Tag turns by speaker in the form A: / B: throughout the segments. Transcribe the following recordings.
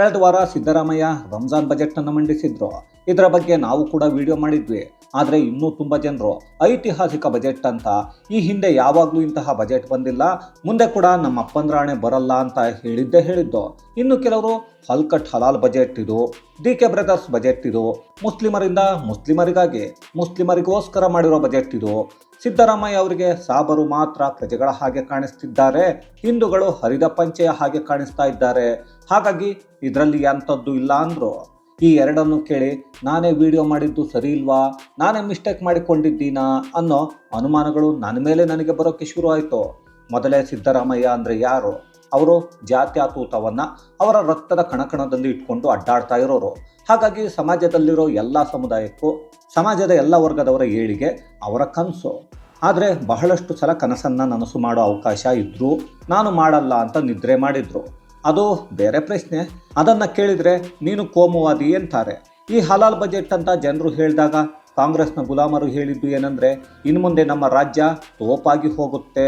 A: ಕಳೆದ ವಾರ ಸಿದ್ದರಾಮಯ್ಯ ರಂಜಾನ್ ಬಜೆಟ್ ಅನ್ನು ಮಂಡಿಸಿದ್ರು. ಇದರ ಬಗ್ಗೆ ನಾವು ಕೂಡ ವಿಡಿಯೋ ಮಾಡಿದ್ವಿ. ಆದರೆ ಇನ್ನೂ ತುಂಬ ಜನರು, ಐತಿಹಾಸಿಕ ಬಜೆಟ್ ಅಂತ, ಈ ಹಿಂದೆ ಯಾವಾಗಲೂ ಇಂತಹ ಬಜೆಟ್ ಬಂದಿಲ್ಲ, ಮುಂದೆ ಕೂಡ ನಮ್ಮ ಅಪ್ಪಂದ್ರಾಣೆ ಬರಲ್ಲ ಅಂತ ಹೇಳಿದ್ದೇ ಹೇಳಿದ್ದು. ಇನ್ನು ಕೆಲವರು, ಹಲ್ಕಟ್ ಹಲಾಲ್ ಬಜೆಟ್ ಇದು, ಡಿ ಕೆ ಬ್ರದರ್ಸ್ ಬಜೆಟ್ ಇದು, ಮುಸ್ಲಿಮರಿಂದ ಮುಸ್ಲಿಮರಿಗಾಗಿ, ಮುಸ್ಲಿಮರಿಗೋಸ್ಕರ ಮಾಡಿರೋ ಬಜೆಟ್ ಇದು. ಸಿದ್ದರಾಮಯ್ಯ ಅವರಿಗೆ ಸಾಬರು ಮಾತ್ರ ಪ್ರಜೆಗಳ ಹಾಗೆ ಕಾಣಿಸ್ತಿದ್ದಾರೆ, ಹಿಂದೂಗಳು ಹರಿದ ಪಂಚೆಯ ಹಾಗೆ ಕಾಣಿಸ್ತಾ ಇದ್ದಾರೆ. ಹಾಗಾಗಿ ಇದರಲ್ಲಿ ಎಂಥದ್ದು ಇಲ್ಲ ಅಂದರೂ, ಈ ಎರಡನ್ನು ಕೇಳಿ, ನಾನೇ ವಿಡಿಯೋ ಮಾಡಿದ್ದು ಸರಿ ಇಲ್ವಾ? ನಾನೇ ಮಿಸ್ಟೇಕ್ ಮಾಡಿಕೊಂಡಿದ್ದೀನಾ? ಅನ್ನೋ ಅನುಮಾನಗಳು ನನ್ನ ಮೇಲೆ ನನಗೆ ಬರೋಕ್ಕೆ ಶುರು ಆಯಿತು. ಮೊದಲೇ ಸಿದ್ದರಾಮಯ್ಯ ಅಂದರೆ ಯಾರು? ಅವರು ಜಾತ್ಯಾತೂತವನ್ನು ಅವರ ರಕ್ತದ ಕಣಕಣದಲ್ಲಿ ಇಟ್ಕೊಂಡು ಅಡ್ಡಾಡ್ತಾ ಇರೋರು. ಹಾಗಾಗಿ ಸಮಾಜದಲ್ಲಿರೋ ಎಲ್ಲ ಸಮುದಾಯಕ್ಕೂ, ಸಮಾಜದ ಎಲ್ಲ ವರ್ಗದವರ ಏಳಿಗೆ ಅವರ ಕನಸು. ಆದರೆ ಬಹಳಷ್ಟು ಸಲ ಕನಸನ್ನು ನನಸು ಮಾಡೋ ಅವಕಾಶ ಇದ್ದರೂ ನಾನು ಮಾಡಲ್ಲ ಅಂತ ನಿದ್ರೆ ಮಾಡಿದ್ರು. ಅದು ಬೇರೆ ಪ್ರಶ್ನೆ. ಅದನ್ನು ಕೇಳಿದರೆ ನೀನು ಕೋಮುವಾದಿ ಅಂತಾರೆ ಈ ಹಲಾಲ್ ಬಜೆಟ್ ಅಂತ ಜನರು ಹೇಳಿದಾಗ ಕಾಂಗ್ರೆಸ್ನ ಗುಲಾಮರು ಹೇಳಿದ್ದು ಏನಂದರೆ ಇನ್ನು ಮುಂದೆ ನಮ್ಮ ರಾಜ್ಯ ತೋಪಾಗಿ ಹೋಗುತ್ತೆ.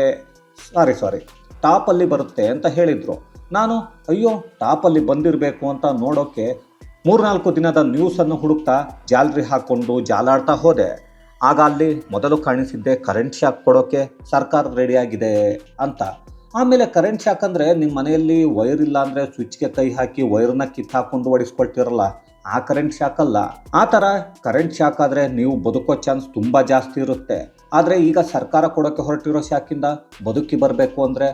A: ಸಾರಿ ಸಾರಿ, ಟಾಪಲ್ಲಿ ಬರುತ್ತೆ ಅಂತ ಹೇಳಿದರು. ನಾನು, ಅಯ್ಯೋ, ಟಾಪಲ್ಲಿ ಬಂದಿರಬೇಕು ಅಂತ ನೋಡೋಕ್ಕೆ ಮೂರ್ನಾಲ್ಕು ದಿನದ ನ್ಯೂಸನ್ನು ಹುಡುಕ್ತಾ ಜಾಲರಿ ಹಾಕ್ಕೊಂಡು ಜಾಲಾಡ್ತಾ ಹೋದೆ. ಆಗ ಅಲ್ಲಿ ಮೊದಲು ಕಾಣಿಸಿದ್ದೆ ಕರೆಂಟ್ ಶಾಕ್ ಕೊಡೋಕ್ಕೆ ಸರ್ಕಾರ ರೆಡಿಯಾಗಿದೆ ಅಂತ. ಆಮೇಲೆ ಕರೆಂಟ್ ಶಾಕ್ ಅಂದರೆ ನಿಮ್ಮ ಮನೆಯಲ್ಲಿ ವೈರ್ ಇಲ್ಲ ಅಂದರೆ ಸ್ವಿಚ್ಗೆ ಕೈ ಹಾಕಿ ವೈರನ್ನ ಕಿತ್ತು ಹಾಕೊಂಡು ಹೊಡಿಸ್ಕೊಳ್ತಿರಲ್ಲ ಆ ಕರೆಂಟ್ ಶಾಕ್ ಅಲ್ಲ. ಆ ಥರ ಕರೆಂಟ್ ಶಾಕ್ ಆದರೆ ನೀವು ಬದುಕೋ ಚಾನ್ಸ್ ತುಂಬ ಜಾಸ್ತಿ ಇರುತ್ತೆ. ಆದರೆ ಈಗ ಸರ್ಕಾರ ಕೊಡೋಕ್ಕೆ ಹೊರಟಿರೋ ಶಾಕಿಂದ ಬದುಕಿ ಬರಬೇಕು ಅಂದರೆ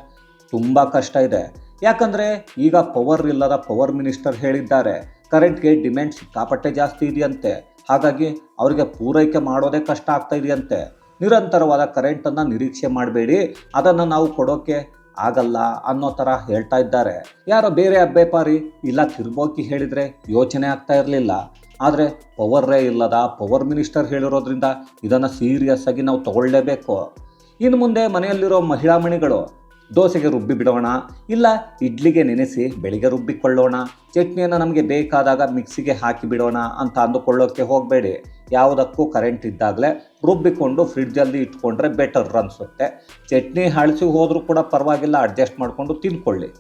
A: ತುಂಬ ಕಷ್ಟ ಇದೆ. ಯಾಕಂದರೆ ಈಗ ಪವರ್ ಇಲ್ಲದ ಪವರ್ ಮಿನಿಸ್ಟರ್ ಹೇಳಿದ್ದಾರೆ ಕರೆಂಟ್ಗೆ ಡಿಮ್ಯಾಂಡ್ ಸಿಕ್ಕಾಪಟ್ಟೆ ಜಾಸ್ತಿ ಇದೆಯಂತೆ. ಹಾಗಾಗಿ ಅವರಿಗೆ ಪೂರೈಕೆ ಮಾಡೋದೇ ಕಷ್ಟ ಆಗ್ತಾ ಇದೆಯಂತೆ. ನಿರಂತರವಾದ ಕರೆಂಟನ್ನು ನಿರೀಕ್ಷೆ ಮಾಡಬೇಡಿ, ಅದನ್ನು ನಾವು ಕೊಡೋಕ್ಕೆ ಆಗಲ್ಲ ಅನ್ನೋ ಥರ ಹೇಳ್ತಾ ಇದ್ದಾರೆ. ಯಾರೋ ಬೇರೆ ಅಬ್ಬೆಪಾರಿ ಇಲ್ಲ ತಿರ್ಬೋಕಿ ಹೇಳಿದರೆ ಯೋಚನೆ ಆಗ್ತಾ ಇರಲಿಲ್ಲ. ಆದರೆ ಪವರ್ರೇ ಇಲ್ಲದ ಪವರ್ ಮಿನಿಸ್ಟರ್ ಹೇಳಿರೋದ್ರಿಂದ ಇದನ್ನು ಸೀರಿಯಸ್ ಆಗಿ ನಾವು ತಗೊಳ್ಳೇಬೇಕು. ಇನ್ನು ಮುಂದೆ ಮನೆಯಲ್ಲಿರೋ ಮಹಿಳಾ ಮಣಿಗಳು ದೋಸೆಗೆ ರುಬ್ಬಿ ಬಿಡೋಣ, ಇಲ್ಲ ಇಡ್ಲಿಗೆ ನೆನೆಸಿ ಬೆಳಿಗ್ಗೆ ರುಬ್ಬಿಕೊಳ್ಳೋಣ, ಚಟ್ನಿಯನ್ನು ನಮಗೆ ಬೇಕಾದಾಗ ಮಿಕ್ಸಿಗೆ ಹಾಕಿ ಬಿಡೋಣ ಅಂತ ಅಂದುಕೊಳ್ಳೋಕ್ಕೆ ಹೋಗಬೇಡಿ. ಯಾವುದಕ್ಕೂ ಕರೆಂಟ್ ಇದ್ದಾಗಲೇ ರುಬ್ಬಿಕೊಂಡು ಫ್ರಿಡ್ಜಲ್ಲಿ ಇಟ್ಕೊಂಡ್ರೆ ಬೆಟರ್ ಅನಿಸುತ್ತೆ. ಚಟ್ನಿ ಹಳಸಿ ಹೋದರೂ ಕೂಡ ಪರವಾಗಿಲ್ಲ ಅಡ್ಜಸ್ಟ್ ಮಾಡಿಕೊಂಡು ತಿನ್ಕೊಳ್ಳಿ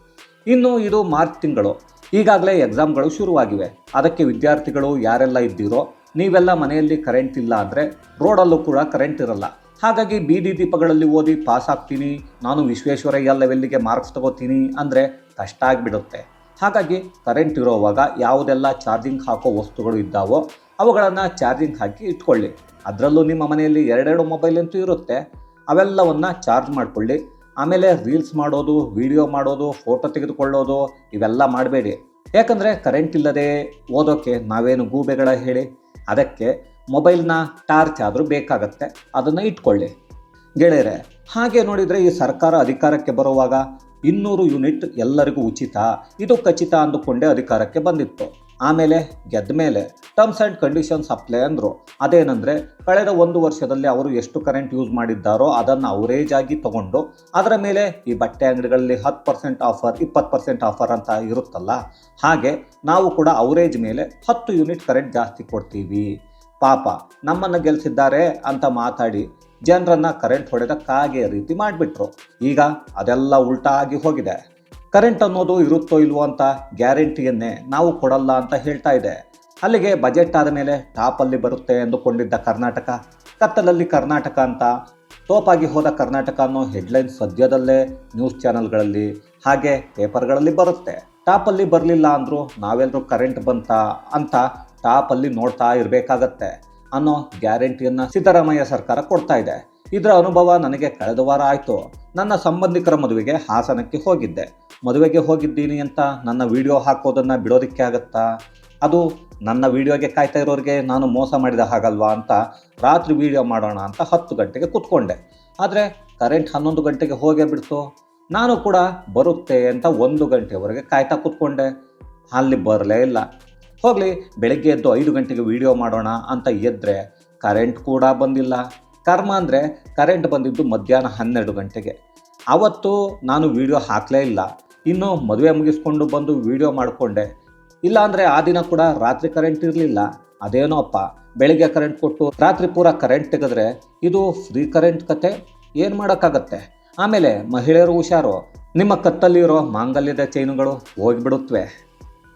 A: ಇನ್ನು ಇದು ಮಾರ್ಚ್ ತಿಂಗಳು. ಈಗಾಗಲೇ ಎಕ್ಸಾಮ್ಗಳು ಶುರುವಾಗಿವೆ. ಅದಕ್ಕೆ ವಿದ್ಯಾರ್ಥಿಗಳು ಯಾರೆಲ್ಲ ಇದ್ದೀರೋ, ನೀವೆಲ್ಲ ಮನೆಯಲ್ಲಿ ಕರೆಂಟ್ ಇಲ್ಲ ಅಂದರೆ ರೋಡಲ್ಲೂ ಕೂಡ ಕರೆಂಟ್ ಇರಲ್ಲ. ಹಾಗಾಗಿ ಬೀದಿ ದೀಪಗಳಲ್ಲಿ ಓದಿ ಪಾಸ್ ಆಗ್ತೀನಿ. ನಾನು ವಿಶ್ವೇಶ್ವರಯ್ಯ ಲೆವೆಲ್ಲಿಗೆ ಮಾರ್ಕ್ಸ್ ತಗೋತೀನಿ ಅಂದರೆ ಕಷ್ಟ ಆಗಿಬಿಡುತ್ತೆ ಹಾಗಾಗಿ ಕರೆಂಟ್ ಇರೋವಾಗ ಯಾವುದೆಲ್ಲ ಚಾರ್ಜಿಂಗ್ ಹಾಕೋ ವಸ್ತುಗಳು ಇದ್ದಾವೋ ಅವುಗಳನ್ನು ಚಾರ್ಜಿಂಗ್ ಹಾಕಿ ಇಟ್ಕೊಳ್ಳಿ. ಅದರಲ್ಲೂ ನಿಮ್ಮ ಮನೆಯಲ್ಲಿ ಎರಡೆರಡು ಮೊಬೈಲ್ ಅಂತೂ ಇರುತ್ತೆ. ಅವೆಲ್ಲವನ್ನು ಚಾರ್ಜ್ ಮಾಡಿಕೊಳ್ಳಿ. ಆಮೇಲೆ ರೀಲ್ಸ್ ಮಾಡೋದು ವಿಡಿಯೋ ಮಾಡೋದು ಫೋಟೋ ತೆಗೆದುಕೊಳ್ಳೋದು ಇವೆಲ್ಲ ಮಾಡಬೇಡಿ. ಯಾಕಂದರೆ ಕರೆಂಟ್ ಇಲ್ಲದೆ ಓದೋಕ್ಕೆ ನಾವೇನು ಗೂಬೆಗಳ ಹೇಳಿ? ಅದಕ್ಕೆ ಮೊಬೈಲ್ನ ಟಾರ್ಚ್ ಆದರೂ ಬೇಕಾಗತ್ತೆ, ಅದನ್ನು ಇಟ್ಕೊಳ್ಳಿ. ಗೆಳೆಯರೆ, ಹಾಗೆ ನೋಡಿದರೆ ಈ ಸರ್ಕಾರ ಅಧಿಕಾರಕ್ಕೆ ಬರುವಾಗ ಇನ್ನೂರು ಯೂನಿಟ್ ಎಲ್ಲರಿಗೂ ಉಚಿತ, ಇದು ಖಚಿತ ಅಂದುಕೊಂಡೇ ಅಧಿಕಾರಕ್ಕೆ ಬಂದಿತ್ತು. ಆಮೇಲೆ ಗೆದ್ದ ಮೇಲೆ ಟರ್ಮ್ಸ್ ಆ್ಯಂಡ್ ಕಂಡೀಷನ್ಸ್ ಅಪ್ಲೈ ಅಂದರು. ಅದೇನೆಂದರೆ, ಕಳೆದ ಒಂದು ವರ್ಷದಲ್ಲಿ ಅವರು ಎಷ್ಟು ಕರೆಂಟ್ ಯೂಸ್ ಮಾಡಿದ್ದಾರೋ ಅದನ್ನು ಅವರೇಜ್ ಆಗಿ ತಗೊಂಡು, ಅದರ ಮೇಲೆ ಈ ಬಟ್ಟೆ ಅಂಗಡಿಗಳಲ್ಲಿ ಹತ್ತು ಪರ್ಸೆಂಟ್ ಆಫರ್, ಇಪ್ಪತ್ತು ಪರ್ಸೆಂಟ್ ಆಫರ್ ಅಂತ ಇರುತ್ತಲ್ಲ, ಹಾಗೆ ನಾವು ಕೂಡ ಅವರೇಜ್ ಮೇಲೆ ಹತ್ತು ಯೂನಿಟ್ ಕರೆಂಟ್ ಜಾಸ್ತಿ ಕೊಡ್ತೀವಿ. ಪಾಪ, ನಮ್ಮನ್ನು ಗೆಲ್ಸಿದ್ದಾರೆ ಅಂತ ಮಾತಾಡಿ ಜನರನ್ನ ಕರೆಂಟ್ ಹೊಡೆದ ಕಾಗೆ ರೀತಿ ಮಾಡಿಬಿಟ್ರು. ಈಗ ಅದೆಲ್ಲ ಉಲ್ಟಾ ಆಗಿ ಹೋಗಿದೆ. ಕರೆಂಟ್ ಅನ್ನೋದು ಇರುತ್ತೋ ಇಲ್ವೋ ಅಂತ ಗ್ಯಾರಂಟಿಯನ್ನೇ ನಾವು ಕೊಡಲ್ಲ ಅಂತ ಹೇಳ್ತಾ ಇದೆ. ಅಲ್ಲಿಗೆ ಬಜೆಟ್ ಆದ ಮೇಲೆ ಟಾಪಲ್ಲಿ ಬರುತ್ತೆ ಎಂದುಕೊಂಡಿದ್ದ ಕರ್ನಾಟಕ. ಕತ್ತಲಲ್ಲಿ ಕರ್ನಾಟಕ ಅಂತ, ತೋಪಾಗಿ ಹೋದ ಕರ್ನಾಟಕ ಅನ್ನೋ ಹೆಡ್ಲೈನ್ ಸದ್ಯದಲ್ಲೇ ನ್ಯೂಸ್ ಚಾನೆಲ್ಗಳಲ್ಲಿ ಹಾಗೆ ಪೇಪರ್ಗಳಲ್ಲಿ ಬರುತ್ತೆ. ಟಾಪಲ್ಲಿ ಬರಲಿಲ್ಲ ಅಂದರೂ ನಾವೆಲ್ಲರೂ ಕರೆಂಟ್ ಬಂತ ಅಂತ ಟಾಪಲ್ಲಿ ನೋಡ್ತಾ ಇರಬೇಕಾಗತ್ತೆ ಅನ್ನೋ ಗ್ಯಾರಂಟಿಯನ್ನು ಸಿದ್ದರಾಮಯ್ಯ ಸರ್ಕಾರ ಕೊಡ್ತಾ ಇದೆ. ಇದರ ಅನುಭವ ನನಗೆ ಕಳೆದ ವಾರ ಆಯಿತು. ನನ್ನ ಸಂಬಂಧಿಕರ ಮದುವೆಗೆ ಹಾಸನಕ್ಕೆ ಹೋಗಿದ್ದೆ. ಮದುವೆಗೆ ಹೋಗಿದ್ದೀನಿ ಅಂತ ನನ್ನ ವಿಡಿಯೋ ಹಾಕೋದನ್ನು ಬಿಡೋದಕ್ಕೆ ಆಗತ್ತಾ? ಅದು ನನ್ನ ವಿಡಿಯೋಗೆ ಕಾಯ್ತಾ ಇರೋರಿಗೆ ನಾನು ಮೋಸ ಮಾಡಿದ ಹಾಗಲ್ವಾ ಅಂತ ರಾತ್ರಿ ವಿಡಿಯೋ ಮಾಡೋಣ ಅಂತ ಹತ್ತು ಗಂಟೆಗೆ ಕೂತ್ಕೊಂಡೆ. ಆದರೆ ಕರೆಂಟ್ ಹನ್ನೊಂದು ಗಂಟೆಗೆ ಹೋಗೇ ಬಿಡ್ತು. ನಾನು ಕೂಡ ಬರುತ್ತೆ ಅಂತ ಒಂದು ಗಂಟೆವರೆಗೆ ಕಾಯ್ತಾ ಕೂತ್ಕೊಂಡೆ. ಅಲ್ಲಿ ಬರಲೇ ಇಲ್ಲ. ಹೋಗಲಿ, ಬೆಳಗ್ಗೆ ಎದ್ದು ಐದು ಗಂಟೆಗೆ ವಿಡಿಯೋ ಮಾಡೋಣ ಅಂತ ಎದ್ದರೆ ಕರೆಂಟ್ ಕೂಡ ಬಂದಿಲ್ಲ. ಕರ್ಮ ಅಂದರೆ ಕರೆಂಟ್ ಬಂದಿದ್ದು ಮಧ್ಯಾಹ್ನ ಹನ್ನೆರಡು ಗಂಟೆಗೆ. ಆವತ್ತು ನಾನು ವಿಡಿಯೋ ಹಾಕಲೇ ಇಲ್ಲ. ಇನ್ನು ಮದುವೆ ಮುಗಿಸ್ಕೊಂಡು ಬಂದು ವಿಡಿಯೋ ಮಾಡಿಕೊಂಡೆ. ಇಲ್ಲಾಂದರೆ ಆ ದಿನ ಕೂಡ ರಾತ್ರಿ ಕರೆಂಟ್ ಇರಲಿಲ್ಲ. ಅದೇನೋ ಅಪ್ಪ, ಬೆಳಿಗ್ಗೆ ಕರೆಂಟ್ ಕೊಟ್ಟು ರಾತ್ರಿ ಪೂರ ಕರೆಂಟ್ ತೆಗೆದ್ರೆ ಇದು ಫ್ರೀ ಕರೆಂಟ್ ಕತೆ, ಏನು ಮಾಡೋಕ್ಕಾಗತ್ತೆ? ಆಮೇಲೆ ಮಹಿಳೆಯರು ಹುಷಾರು. ನಿಮ್ಮ ಕತ್ತಲ್ಲಿರೋ ಮಾಂಗಲ್ಯದ ಚೈನುಗಳು ಹೋಗಿಬಿಡುತ್ತವೆ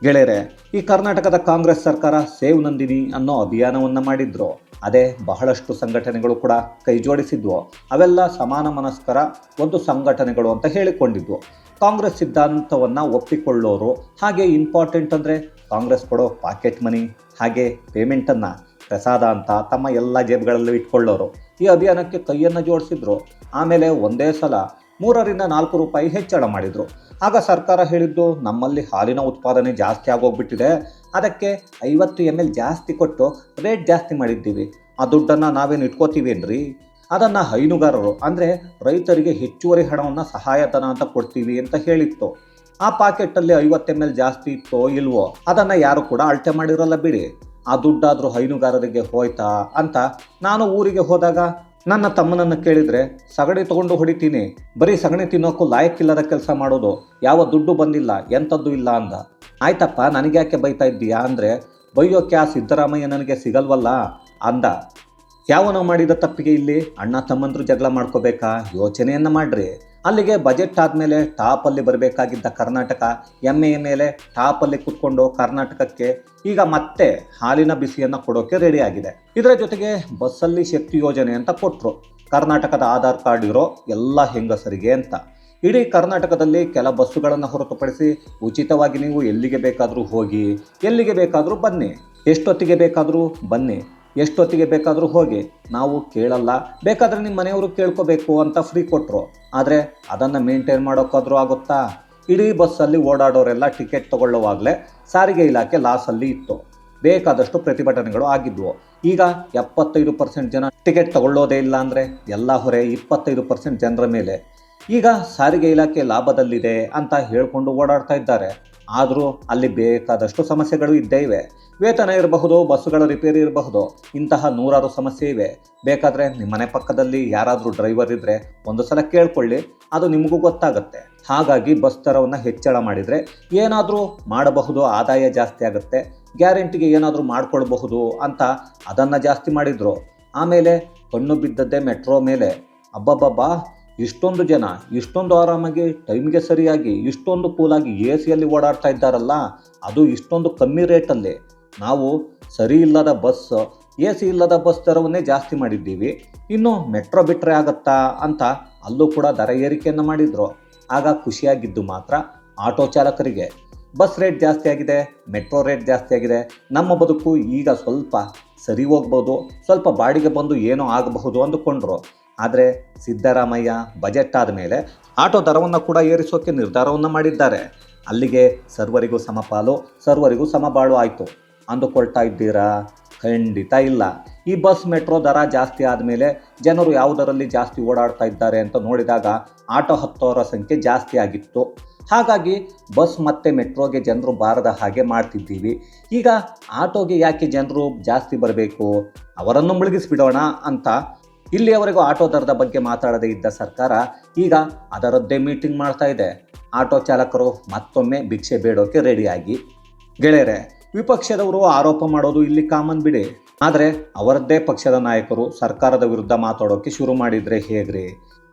A: ಗೆಳೆಯರೆ, ಈ ಕರ್ನಾಟಕದ ಕಾಂಗ್ರೆಸ್ ಸರ್ಕಾರ ಸೇವ್ ನಂದಿನಿ ಅನ್ನೋ ಅಭಿಯಾನವನ್ನು ಮಾಡಿದ್ರು. ಅದೇ ಬಹಳಷ್ಟು ಸಂಘಟನೆಗಳು ಕೂಡ ಕೈಜೋಡಿಸಿದ್ವು ಅವೆಲ್ಲ ಸಮಾನ ಮನಸ್ಕರ ಒಂದು ಸಂಘಟನೆಗಳು ಅಂತ ಹೇಳಿಕೊಂಡಿದ್ವು. ಕಾಂಗ್ರೆಸ್ ಸಿದ್ಧಾಂತವನ್ನು ಒಪ್ಪಿಕೊಳ್ಳೋರು ಹಾಗೆ ಇಂಪಾರ್ಟೆಂಟ್ ಅಂದರೆ ಕಾಂಗ್ರೆಸ್ ಕೊಡೋ ಪಾಕೆಟ್ ಮನಿ, ಹಾಗೆ ಪೇಮೆಂಟನ್ನು ಪ್ರಸಾದ ಅಂತ ತಮ್ಮ ಎಲ್ಲ ಜೇಬ್ಗಳಲ್ಲೂ ಇಟ್ಕೊಳ್ಳೋರು. ಈ ಅಭಿಯಾನಕ್ಕೆ ಕೈಯನ್ನು ಜೋಡಿಸಿದ್ರು. ಆಮೇಲೆ ಒಂದೇ ಸಲ ಮೂರರಿಂದ ನಾಲ್ಕು ರೂಪಾಯಿ ಹೆಚ್ಚಳ ಮಾಡಿದರು. ಆಗ ಸರ್ಕಾರ ಹೇಳಿದ್ದು, ನಮ್ಮಲ್ಲಿ ಹಾಲಿನ ಉತ್ಪಾದನೆ ಜಾಸ್ತಿ ಆಗೋಗ್ಬಿಟ್ಟಿದೆ. ಅದಕ್ಕೆ ಐವತ್ತು ಎಂ ಎಲ್ ಜಾಸ್ತಿ ಕೊಟ್ಟು ರೇಟ್ ಜಾಸ್ತಿ ಮಾಡಿದ್ದೀವಿ. ಆ ದುಡ್ಡನ್ನು ನಾವೇನು ಇಟ್ಕೋತೀವೇನ್ರಿ ಅದನ್ನು ಹೈನುಗಾರರು, ಅಂದರೆ ರೈತರಿಗೆ ಹೆಚ್ಚುವರಿ ಹಣವನ್ನು ಸಹಾಯಧನ ಅಂತ ಕೊಡ್ತೀವಿ ಅಂತ ಹೇಳಿತ್ತು. ಆ ಪಾಕೆಟಲ್ಲಿ ಐವತ್ತು ಎಂ ಎಲ್ ಜಾಸ್ತಿ ಇತ್ತೋ ಇಲ್ವೋ, ಅದನ್ನು ಯಾರು ಕೂಡ ಅಳತೆ ಮಾಡಿರಲ್ಲ ಬಿಡಿ. ಆ ದುಡ್ಡಾದರೂ ಹೈನುಗಾರರಿಗೆ ಹೋಯ್ತಾ ಅಂತ ನಾನು ಊರಿಗೆ ಹೋದಾಗ ನನ್ನ ತಮ್ಮನನ್ನು ಕೇಳಿದರೆ, ಸಗಣಿ ತಗೊಂಡು ಹೊಡಿತೀನಿ. ಬರೀ ಸಗಣಿ ತಿನ್ನೋಕ್ಕೂ ಲಾಯಕ್ಕಿಲ್ಲದ ಕೆಲಸ ಮಾಡೋದು. ಯಾವ ದುಡ್ಡು ಬಂದಿಲ್ಲ, ಎಂಥದ್ದು ಇಲ್ಲ ಅಂದ. ಆಯ್ತಪ್ಪ, ನನಗ್ಯಾಕೆ ಬೈತಾ ಇದ್ದೀಯಾ ಅಂದರೆ ಬೈಯೋಕೆ ಆ ಸಿದ್ದರಾಮಯ್ಯ ನನಗೆ ಸಿಗಲ್ವಲ್ಲ ಅಂದ. ಯಾವನೋ ಮಾಡಿದ ತಪ್ಪಿಗೆ ಇಲ್ಲಿ ಅಣ್ಣ ತಮ್ಮಂದ್ರು ಜಗಳ ಮಾಡ್ಕೋಬೇಕಾ? ಯೋಚನೆಯನ್ನು ಮಾಡ್ರಿ. ಅಲ್ಲಿಗೆ ಬಜೆಟ್ ಆದಮೇಲೆ ಟಾಪಲ್ಲಿ ಬರಬೇಕಾಗಿದ್ದ ಕರ್ನಾಟಕ ಎಮ್ಮೆಯ ಮೇಲೆ ಟಾಪಲ್ಲಿ ಕುತ್ಕೊಂಡು ಕರ್ನಾಟಕಕ್ಕೆ ಈಗ ಮತ್ತೆ ಹಾಲಿನ ಬಿಸಿಯನ್ನು ಕೊಡೋಕೆ ರೆಡಿಯಾಗಿದೆ ಇದರ ಜೊತೆಗೆ ಬಸ್ಸಲ್ಲಿ ಶಕ್ತಿ ಯೋಜನೆ ಅಂತ ಕೊಟ್ಟರು ಕರ್ನಾಟಕದ ಆಧಾರ್ ಕಾರ್ಡ್ ಇರೋ ಎಲ್ಲ ಹೆಂಗಸರಿಗೆ ಅಂತ. ಇಡೀ ಕರ್ನಾಟಕದಲ್ಲಿ ಕೆಲ ಬಸ್ಸುಗಳನ್ನು ಹೊರತುಪಡಿಸಿ ಉಚಿತವಾಗಿ ನೀವು ಎಲ್ಲಿಗೆ ಬೇಕಾದರೂ ಹೋಗಿ, ಎಲ್ಲಿಗೆ ಬೇಕಾದರೂ ಬನ್ನಿ. ಎಷ್ಟೊತ್ತಿಗೆ ಬೇಕಾದರೂ ಬನ್ನಿ. ಎಷ್ಟೊತ್ತಿಗೆ ಬೇಕಾದರೂ ಹೋಗಿ, ನಾವು ಕೇಳಲ್ಲ, ಬೇಕಾದರೆ ನಿಮ್ಮ ಮನೆಯವರು ಕೇಳ್ಕೋಬೇಕು ಅಂತ ಫ್ರೀ ಕೊಟ್ಟರು ಆದರೆ ಅದನ್ನು ಮೇಂಟೈನ್ ಮಾಡೋಕ್ಕಾದರೂ ಆಗುತ್ತಾ? ಇಡೀ ಬಸ್ಸಲ್ಲಿ ಓಡಾಡೋರೆಲ್ಲ ಟಿಕೆಟ್ ತಗೊಳ್ಳುವಾಗಲೇ ಸಾರಿಗೆ ಇಲಾಖೆ ಲಾಸಲ್ಲಿ ಇತ್ತು. ಬೇಕಾದಷ್ಟು ಪ್ರತಿಭಟನೆಗಳು ಆಗಿದ್ವು. ಈಗ ಎಪ್ಪತ್ತೈದು ಪರ್ಸೆಂಟ್ ಜನ ಟಿಕೆಟ್ ತಗೊಳ್ಳೋದೇ ಇಲ್ಲ ಅಂದರೆ ಎಲ್ಲ ಹೊರೆ ಇಪ್ಪತ್ತೈದು ಪರ್ಸೆಂಟ್ ಜನರ ಮೇಲೆ. ಈಗ ಸಾರಿಗೆ ಇಲಾಖೆ ಲಾಭದಲ್ಲಿದೆ ಅಂತ ಹೇಳಿಕೊಂಡು ಓಡಾಡ್ತಾ ಇದ್ದಾರೆ. ಆದರೂ ಅಲ್ಲಿ ಬೇಕಾದಷ್ಟು ಸಮಸ್ಯೆಗಳು ಇದ್ದೇ ಇವೆ. ವೇತನ ಇರಬಹುದು, ಬಸ್ಸುಗಳ ರಿಪೇರಿ ಇರಬಹುದು, ಇಂತಹ ನೂರಾರು ಸಮಸ್ಯೆ ಇವೆ. ಬೇಕಾದರೆ ನಿಮ್ಮ ಮನೆ ಪಕ್ಕದಲ್ಲಿ ಯಾರಾದರೂ ಡ್ರೈವರ್ ಇದ್ದರೆ ಒಂದು ಸಲ ಕೇಳಿಕೊಳ್ಳಿ, ಅದು ನಿಮಗೂ ಗೊತ್ತಾಗುತ್ತೆ. ಹಾಗಾಗಿ ಬಸ್ ದರವನ್ನು ಹೆಚ್ಚಳ ಮಾಡಿದರೆ ಏನಾದರೂ ಮಾಡಬಹುದು, ಆದಾಯ ಜಾಸ್ತಿ ಆಗುತ್ತೆ. ಗ್ಯಾರಂಟಿಗೆ ಏನಾದರೂ ಮಾಡಿಕೊಳ್ಬಹುದು ಅಂತ ಅದನ್ನು ಜಾಸ್ತಿ ಮಾಡಿದರು. ಆಮೇಲೆ ಕಣ್ಣು ಬಿದ್ದದ್ದೇ ಮೆಟ್ರೋ ಮೇಲೆ. ಅಬ್ಬಬ್ಬಬ್ಬಾ ಇಷ್ಟೊಂದು ಜನ, ಇಷ್ಟೊಂದು ಆರಾಮಾಗಿ ಟೈಮ್ಗೆ ಸರಿಯಾಗಿ, ಇಷ್ಟೊಂದು ಕೂಲಾಗಿ ಎ ಸಿಯಲ್ಲಿ ಓಡಾಡ್ತಾ ಇದ್ದಾರಲ್ಲ, ಅದು ಇಷ್ಟೊಂದು ಕಮ್ಮಿ ರೇಟಲ್ಲಿ ನಾವು ಸರಿ ಇಲ್ಲದ ಬಸ್ ಎ ಸಿ ಇಲ್ಲದ ಬಸ್ ದರವನ್ನೇ ಜಾಸ್ತಿ ಮಾಡಿದ್ದೀವಿ. ಇನ್ನು ಮೆಟ್ರೋ ಬಿಟ್ಟರೆ ಆಗತ್ತಾ ಅಂತ ಅಲ್ಲೂ ಕೂಡ ದರ ಏರಿಕೆಯನ್ನು ಮಾಡಿದರು. ಆಗ ಖುಷಿಯಾಗಿದ್ದು ಮಾತ್ರ ಆಟೋ ಚಾಲಕರಿಗೆ. ಬಸ್ ರೇಟ್ ಜಾಸ್ತಿ ಆಗಿದೆ ಮೆಟ್ರೋ ರೇಟ್ ಜಾಸ್ತಿ ಆಗಿದೆ. ನಮ್ಮ ಬದುಕು ಈಗ ಸ್ವಲ್ಪ ಸರಿ ಹೋಗ್ಬೋದು, ಸ್ವಲ್ಪ ಬಾಡಿಗೆ ಬಂದು ಏನೋ ಆಗಬಹುದು ಅಂದುಕೊಂಡ್ರು. ಆದರೆ ಸಿದ್ದರಾಮಯ್ಯ ಬಜೆಟ್ ಆದ ಮೇಲೆ ಆಟೋ ದರವನ್ನು ಕೂಡ ಏರಿಸೋಕೆ ನಿರ್ಧಾರವನ್ನು ಮಾಡಿದ್ದಾರೆ. ಅಲ್ಲಿಗೆ ಸರ್ವರಿಗೂ ಸಮಪಾಲು ಸರ್ವರಿಗೂ ಸಮಬಾಳು ಆಯಿತು. ಅಂದುಕೊಳ್ತಾ ಇದ್ದೀರಾ? ಖಂಡಿತ ಇಲ್ಲ. ಈ ಬಸ್, ಮೆಟ್ರೋ ದರ ಜಾಸ್ತಿ ಆದಮೇಲೆ ಜನರು ಯಾವುದರಲ್ಲಿ ಜಾಸ್ತಿ ಓಡಾಡ್ತಾ ಇದ್ದಾರೆ ಅಂತ ನೋಡಿದಾಗ ಆಟೋ ಹತ್ತೋರ ಸಂಖ್ಯೆ ಜಾಸ್ತಿ ಆಗಿತ್ತು. ಹಾಗಾಗಿ ಬಸ್ ಮತ್ತು ಮೆಟ್ರೋಗೆ ಜನರು ಬಾರದ ಹಾಗೆ ಮಾಡ್ತಿದ್ದೀವಿ. ಈಗ ಆಟೋಗೆ ಯಾಕೆ ಜನರು ಜಾಸ್ತಿ ಬರಬೇಕು? ಅವರನ್ನು ಮುಳುಗಿಸ್ಬಿಡೋಣ ಅಂತ ಇಲ್ಲಿಯವರೆಗೂ ಆಟೋ ದರದ ಬಗ್ಗೆ ಮಾತಾಡದೇ ಇದ್ದ ಸರ್ಕಾರ ಈಗ ಅದರದ್ದೇ ಮೀಟಿಂಗ್ ಮಾಡ್ತಾ ಇದೆ. ಆಟೋ ಚಾಲಕರು ಮತ್ತೊಮ್ಮೆ ಭಿಕ್ಷೆ ಬೇಡೋಕೆ ರೆಡಿಯಾಗಿ. ಗೆಳೆಯರೆ, ವಿಪಕ್ಷದವರು ಆರೋಪ ಮಾಡೋದು ಇಲ್ಲಿ ಕಾಮನ್ ಬಿಡಿ. ಆದರೆ ಅವರದ್ದೇ ಪಕ್ಷದ ನಾಯಕರು ಸರ್ಕಾರದ ವಿರುದ್ಧ ಮಾತಾಡೋಕೆ ಶುರು ಮಾಡಿದರೆ ಹೇಗ್ರಿ?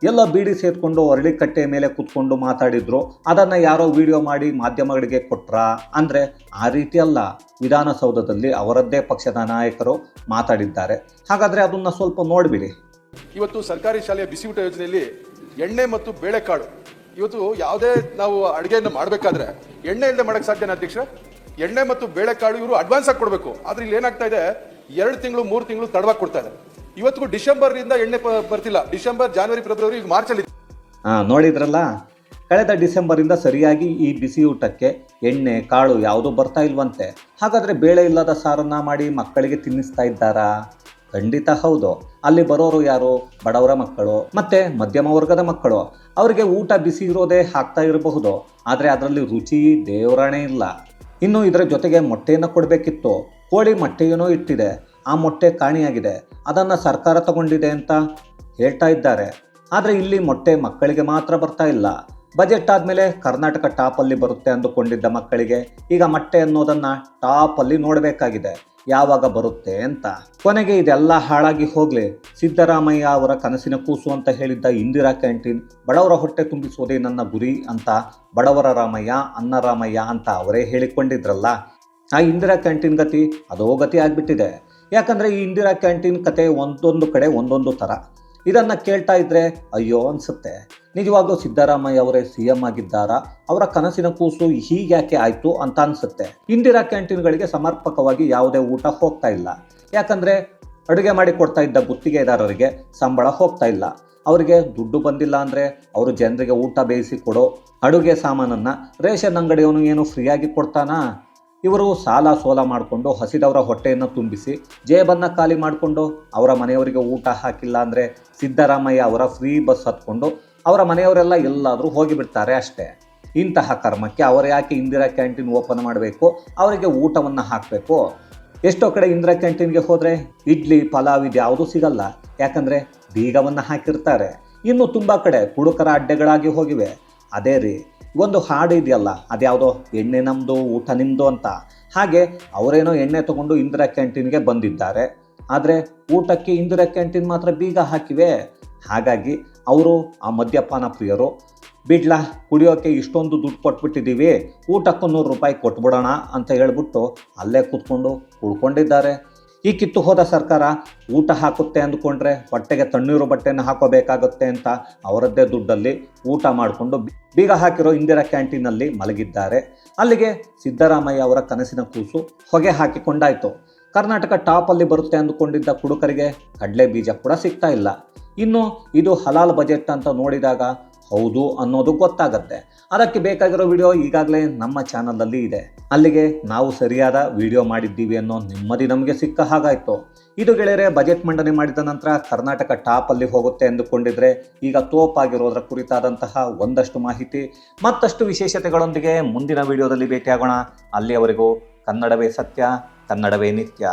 A: ಎಲ್ಲ ಬೀಡಿ ಸೇರ್ಕೊಂಡು ಕಟ್ಟೆ ಮೇಲೆ ಕೂತ್ಕೊಂಡು ಮಾತಾಡಿದ್ರು. ಅದನ್ನು ಯಾರೋ ವಿಡಿಯೋ ಮಾಡಿ ಮಾಧ್ಯಮಗಳಿಗೆ ಕೊಟ್ರಾ? ಅಂದರೆ ಆ ರೀತಿ ಅಲ್ಲ. ವಿಧಾನಸೌಧದಲ್ಲಿ ಅವರದ್ದೇ ಪಕ್ಷದ ನಾಯಕರು ಮಾತಾಡಿದ್ದಾರೆ. ಹಾಗಾದರೆ ಅದನ್ನು ಸ್ವಲ್ಪ ನೋಡಿಬಿಡಿ.
B: ಇವತ್ತು ಸರ್ಕಾರಿ ಶಾಲೆಯ ಊಟ ಯೋಜನೆಯಲ್ಲಿ ಎಣ್ಣೆ ಮತ್ತು ಬೇಳೆಕಾಳು. ಇವತ್ತು ಯಾವುದೇ ನಾವು ಅಡುಗೆಯನ್ನು ಮಾಡಬೇಕಾದ್ರೆ ಎಣ್ಣೆ ಇಲ್ಲದೆ ಮಾಡಕ್ಕೆ ಸಾಧ್ಯನಾ ಅಧ್ಯಕ್ಷ ಎಣ್ಣೆ ಮತ್ತು ಬೇಳೆಕಾಳು ಇವರು ಅಡ್ವಾನ್ಸ್ ಆಗಿ ಕೊಡಬೇಕು. ಆದ್ರೆ ಇಲ್ಲಿ ಏನಾಗ್ತಾ ಇದೆ? ಎರಡು ತಿಂಗಳು, ಮೂರು ತಿಂಗಳು ತಡವಾಗಿ ಕೊಡ್ತಾ ಇದೆ. ಇವತ್ತಿಗೂ ಡಿಸೆಂಬರ್ ಇಂದ ಎಣ್ಣೆ ಬರ್ತಿಲ್ಲ. ಡಿಸೆಂಬರ್, ಜಾನ್ವರಿ, ಫೆಬ್ರವರಿ, ಈಗ ಮಾರ್ಚಲ್ಲಿ.
A: ಹಾಂ, ನೋಡಿದ್ರಲ್ಲ? ಕಳೆದ ಡಿಸೆಂಬರಿಂದ ಸರಿಯಾಗಿ ಈ ಬಿಸಿ ಊಟಕ್ಕೆ ಎಣ್ಣೆ, ಕಾಳು ಯಾವುದೂ ಬರ್ತಾ ಇಲ್ವಂತೆ. ಹಾಗಾದರೆ ಬೇಳೆ ಇಲ್ಲದ ಸಾರನ್ನ ಮಾಡಿ ಮಕ್ಕಳಿಗೆ ತಿನ್ನಿಸ್ತಾ ಇದ್ದಾರಾ? ಖಂಡಿತ ಹೌದು. ಅಲ್ಲಿ ಬರೋರು ಯಾರು? ಬಡವರ ಮಕ್ಕಳು, ಮತ್ತೆ ಮಧ್ಯಮ ವರ್ಗದ ಮಕ್ಕಳು. ಅವರಿಗೆ ಊಟ ಬಿಸಿ ಇರೋದೇ ಹಾಕ್ತಾ ಇರಬಹುದು, ಆದರೆ ಅದರಲ್ಲಿ ರುಚಿ, ದೇವರಾಣೆ ಇಲ್ಲ. ಇನ್ನು ಇದರ ಜೊತೆಗೆ ಮೊಟ್ಟೆಯನ್ನು ಕೊಡಬೇಕಿತ್ತು. ಕೋಳಿ ಮೊಟ್ಟೆಯೇನೋ ಇಟ್ಟಿದೆ. ಆ ಮೊಟ್ಟೆ ಕಾಣಿಯಾಗಿದೆ. ಅದನ್ನು ಸರ್ಕಾರ ತಗೊಂಡಿದೆ ಅಂತ ಹೇಳ್ತಾ ಇದ್ದಾರೆ. ಆದರೆ ಇಲ್ಲಿ ಮೊಟ್ಟೆ ಮಕ್ಕಳಿಗೆ ಮಾತ್ರ ಬರ್ತಾ ಇಲ್ಲ. ಬಜೆಟ್ ಆದಮೇಲೆ ಕರ್ನಾಟಕ ಟಾಪಲ್ಲಿ ಬರುತ್ತೆ ಅಂದುಕೊಂಡಿದ್ದ ಮಕ್ಕಳಿಗೆ ಈಗ ಮೊಟ್ಟೆ ಅನ್ನೋದನ್ನು ಟಾಪಲ್ಲಿ ನೋಡಬೇಕಾಗಿದೆ. ಯಾವಾಗ ಬರುತ್ತೆ ಅಂತ. ಕೊನೆಗೆ ಇದೆಲ್ಲ ಹಾಳಾಗಿ ಹೋಗ್ಲಿ. ಸಿದ್ದರಾಮಯ್ಯ ಅವರ ಕನಸಿನ ಕೂಸು ಅಂತ ಹೇಳಿದ್ದ ಇಂದಿರಾ ಕ್ಯಾಂಟೀನ್ ಬಡವರ ಹೊಟ್ಟೆ ತುಂಬಿಸುವುದೇ ನನ್ನ ಗುರಿ ಅಂತ ಬಡವರ ರಾಮಯ್ಯ ಅನ್ನರಾಮಯ್ಯ ಅಂತ ಅವರೇ ಹೇಳಿಕೊಂಡಿದ್ರಲ್ಲ. ಆ ಇಂದಿರಾ ಕ್ಯಾಂಟೀನ್ ಗತಿ ಅದೋ ಗತಿ ಆಗ್ಬಿಟ್ಟಿದೆ. ಯಾಕಂದ್ರೆ ಈ ಇಂದಿರಾ ಕ್ಯಾಂಟೀನ್ ಕತೆ ಒಂದೊಂದು ಕಡೆ ಒಂದೊಂದು ಥರ. ಇದನ್ನ ಕೇಳ್ತಾ ಇದ್ರೆ ಅಯ್ಯೋ ಅನ್ಸುತ್ತೆ. ನಿಜವಾಗ್ಲೂ ಸಿದ್ದರಾಮಯ್ಯ ಅವರೇ ಸಿ ಎಂ ಆಗಿದ್ದಾರಾ? ಅವರ ಕನಸಿನ ಕೂಸು ಹೀಗ್ಯಾಕೆ ಆಯ್ತು ಅಂತ ಅನ್ಸುತ್ತೆ. ಇಂದಿರಾ ಕ್ಯಾಂಟೀನ್ಗಳಿಗೆ ಸಮರ್ಪಕವಾಗಿ ಯಾವುದೇ ಊಟ ಹೋಗ್ತಾ ಇಲ್ಲ. ಯಾಕಂದ್ರೆ ಅಡುಗೆ ಮಾಡಿ ಕೊಡ್ತಾ ಇದ್ದ ಗುತ್ತಿಗೆದಾರರಿಗೆ ಸಂಬಳ ಹೋಗ್ತಾ ಇಲ್ಲ. ಅವರಿಗೆ ದುಡ್ಡು ಬಂದಿಲ್ಲ ಅಂದರೆ ಅವರು ಜನರಿಗೆ ಊಟ ಬೇಯಿಸಿ ಕೊಡೋ ಅಡುಗೆ ಸಾಮಾನನ್ನು ರೇಷನ್ ಅಂಗಡಿಯವನು ಏನು ಫ್ರೀಯಾಗಿ ಕೊಡ್ತಾನಾ? ಇವರು ಸಾಲ ಸೋಲ ಮಾಡಿಕೊಂಡು ಹಸಿದವರ ಹೊಟ್ಟೆಯನ್ನು ತುಂಬಿಸಿ ಜೇಬನ್ನು ಖಾಲಿ ಮಾಡಿಕೊಂಡು ಅವರ ಮನೆಯವರಿಗೆ ಊಟ ಹಾಕಿಲ್ಲ ಅಂದರೆ ಸಿದ್ದರಾಮಯ್ಯ ಅವರ ಫ್ರೀ ಬಸ್ ಹತ್ಕೊಂಡು ಅವರ ಮನೆಯವರೆಲ್ಲ ಎಲ್ಲಾದರೂ ಹೋಗಿಬಿಡ್ತಾರೆ ಅಷ್ಟೇ. ಇಂತಹ ಕರ್ಮಕ್ಕೆ ಅವರು ಯಾಕೆ ಇಂದಿರಾ ಕ್ಯಾಂಟೀನ್ ಓಪನ್ ಮಾಡಬೇಕು? ಅವರಿಗೆ ಊಟವನ್ನು ಹಾಕಬೇಕು. ಎಷ್ಟೋ ಕಡೆ ಇಂದಿರಾ ಕ್ಯಾಂಟೀನ್ಗೆ ಹೋದರೆ ಇಡ್ಲಿ, ಪಲಾವ್ ಇದು ಯಾವುದೂ ಸಿಗಲ್ಲ. ಯಾಕಂದರೆ ಬೀಗವನ್ನು ಹಾಕಿರ್ತಾರೆ. ಇನ್ನು ತುಂಬ ಕಡೆ ಕುಡುಕರ ಅಡ್ಡೆಗಳಾಗಿ ಹೋಗಿವೆ. ಅದೇ ರೀ, ಒಂದು ಹಾಡು ಇದೆಯಲ್ಲ, ಅದ್ಯಾವುದೋ ಎಣ್ಣೆ ನಮ್ಮದು ಊಟ ನಿಮ್ಮದು ಅಂತ. ಹಾಗೆ ಅವರೇನೋ ಎಣ್ಣೆ ತಗೊಂಡು ಇಂದಿರಾ ಕ್ಯಾಂಟೀನ್ಗೆ ಬಂದಿದ್ದಾರೆ. ಆದರೆ ಊಟಕ್ಕೆ ಇಂದಿರಾ ಕ್ಯಾಂಟೀನ್ ಮಾತ್ರ ಬೀಗ ಹಾಕಿವೆ. ಹಾಗಾಗಿ ಅವರು, ಆ ಮದ್ಯಪಾನ ಪ್ರಿಯರು, ಬಿಡ್ಲಾ ಕುಡಿಯೋಕ್ಕೆ ಇಷ್ಟೊಂದು ದುಡ್ಡು ಕೊಟ್ಬಿಟ್ಟಿದ್ದೀವಿ, ಊಟಕ್ಕೂ ನೂರು ರೂಪಾಯಿ ಕೊಟ್ಬಿಡೋಣ ಅಂತ ಹೇಳ್ಬಿಟ್ಟು ಅಲ್ಲೇ ಕೂತ್ಕೊಂಡು ಉಳ್ಕೊಂಡಿದ್ದಾರೆ. ಈ ಕಿತ್ತು ಹೋದ ಸರ್ಕಾರ ಊಟ ಹಾಕುತ್ತೆ ಅಂದ್ಕೊಂಡ್ರೆ ಹೊಟ್ಟೆಗೆ ತಣ್ಣೀರು ಬಟ್ಟೆಯನ್ನು ಹಾಕೋಬೇಕಾಗುತ್ತೆ ಅಂತ ಅವರದ್ದೇ ದುಡ್ಡಲ್ಲಿ ಊಟ ಮಾಡಿಕೊಂಡು ಬೀಗ ಹಾಕಿರೋ ಇಂದಿರಾ ಕ್ಯಾಂಟೀನಲ್ಲಿ ಮಲಗಿದ್ದಾರೆ. ಅಲ್ಲಿಗೆ ಸಿದ್ದರಾಮಯ್ಯ ಅವರ ಕನಸಿನ ಕೂಸು ಹೊಗೆ ಹಾಕಿಕೊಂಡಾಯಿತು. ಕರ್ನಾಟಕ ಟಾಪಲ್ಲಿ ಬರುತ್ತೆ ಅಂದುಕೊಂಡಿದ್ದ ಕುಡುಕರಿಗೆ ಕಡಲೆ ಬೀಜ ಕೂಡ ಸಿಗ್ತಾ ಇಲ್ಲ. ಇನ್ನು ಇದು ಹಲಾಲ್ ಬಜೆಟ್ ಅಂತ ನೋಡಿದಾಗ ಹೌದು ಅನ್ನೋದು ಗೊತ್ತಾಗತ್ತೆ. ಅದಕ್ಕೆ ಬೇಕಾಗಿರೋ ವಿಡಿಯೋ ಈಗಾಗಲೇ ನಮ್ಮ ಚಾನಲಲ್ಲಿ ಇದೆ. ಅಲ್ಲಿಗೆ ನಾವು ಸರಿಯಾದ ವಿಡಿಯೋ ಮಾಡಿದ್ದೀವಿ ಅನ್ನೋ ನೆಮ್ಮದಿ ನಮಗೆ ಸಿಕ್ಕ ಹಾಗಾಯಿತು. ಇದು ಗೆಳೆಯರೆ ಬಜೆಟ್ ಮಂಡನೆ ಮಾಡಿದ ನಂತರ ಕರ್ನಾಟಕ ಟಾಪಲ್ಲಿ ಹೋಗುತ್ತೆ ಎಂದುಕೊಂಡಿದ್ರೆ ಈಗ ತೋಪಾಗಿರೋದರ ಕುರಿತಾದಂತಹ ಒಂದಷ್ಟು ಮಾಹಿತಿ, ಮತ್ತಷ್ಟು ವಿಶೇಷತೆಗಳೊಂದಿಗೆ ಮುಂದಿನ ವಿಡಿಯೋದಲ್ಲಿ ಭೇಟಿಯಾಗೋಣ. ಅಲ್ಲಿಯವರೆಗೂ ಕನ್ನಡವೇ ಸತ್ಯ, ಕನ್ನಡವೇ ನಿತ್ಯ.